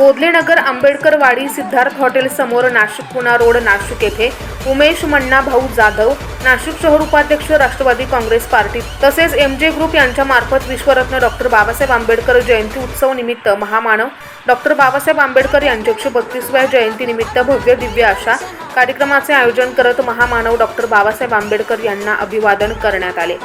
बोदलेनगर Ambedkarwadi Siddharth hotel समोर Nashik Pune road Nashik येथे उमेश मण्णा भाऊ जाधव नाशिक शहर उपाध्यक्ष राष्ट्रवादी काँग्रेस पार्टी तसेच एम जे ग्रुप यांच्या मार्फत विश्वरत्न डॉक्टर बाबासाहेब आंबेडकर जयंती उत्सव निमित्त महामानव डॉक्टर बाबासाहेब आंबेडकर यांच्या एकशे बत्तीसव्या जयंतीनिमित्त भव्य दिव्य अशा कार्यक्रमाचे आयोजन करत महामानव डॉक्टर बाबासाहेब आंबेडकर यांना अभिवादन करण्यात आले.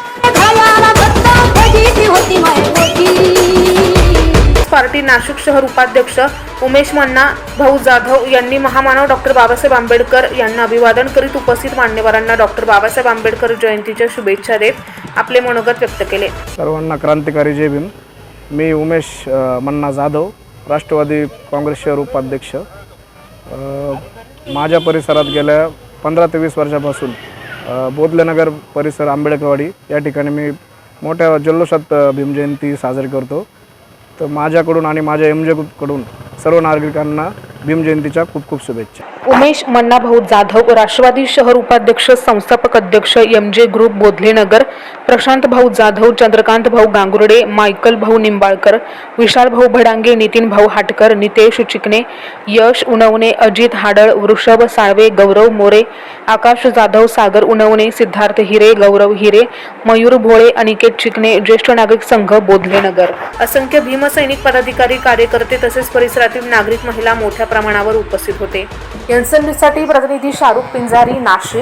पार्टी नाशिक शहर उपाध्यक्ष उमेश मन्ना भाऊ जाधव यांनी महामानव डॉक्टर बाबासाहेब आंबेडकर यांना अभिवादन करीत उपस्थित मान्यवरांना डॉक्टर बाबासाहेब आंबेडकर जयंतीच्या शुभेच्छा देत आपले मनोगत व्यक्त केले. सर्वांना क्रांतिकारी जय भीम. मी उमेश मन्ना जाधव राष्ट्रवादी काँग्रेस शहर उपाध्यक्ष. माझ्या परिसरात गेल्या पंधरा ते वीस वर्षापासून बोधलेनगर परिसर आंबेडकरवाडी या ठिकाणी मी मोठ्या जल्लोषात भीमजयंती साजरी करतो. तर माझ्याकडून आणि माझ्या एमकडून सर्व नागरिकांना भीमजयंतीच्या खूप खूप शुभेच्छा. उमेश मन्ना भाऊ जाधव राष्ट्रवादी शहर उपाध्यक्ष संस्थापक अध्यक्ष एम जे ग्रुप बोधलेनगर प्रशांत भाऊ जाधव चंद्रकांत भाऊ गांगुर्डे मायकल भाऊ निंबाळकर विशाल भाऊ भडांगे नितीन भाऊ हाटकर नितेश चिकणे यश उनवणे अजित हाडळ वृषभ साळवे गौरव मोरे आकाश जाधव सागर उनवणे सिद्धार्थ हिरे गौरव हिरे मयूर भोळे अनिकेत चिकणे ज्येष्ठ नागरिक संघ बोधलेनगर असंख्य भीमसैनिक पदाधिकारी कार्यकर्ते तसेच परिसरातील नागरिक महिला मोठ्या प्रमाणावर उपस्थित होते. एनसनसाठी प्रतिनिधी शाहरुख पिंजारी नाशिक.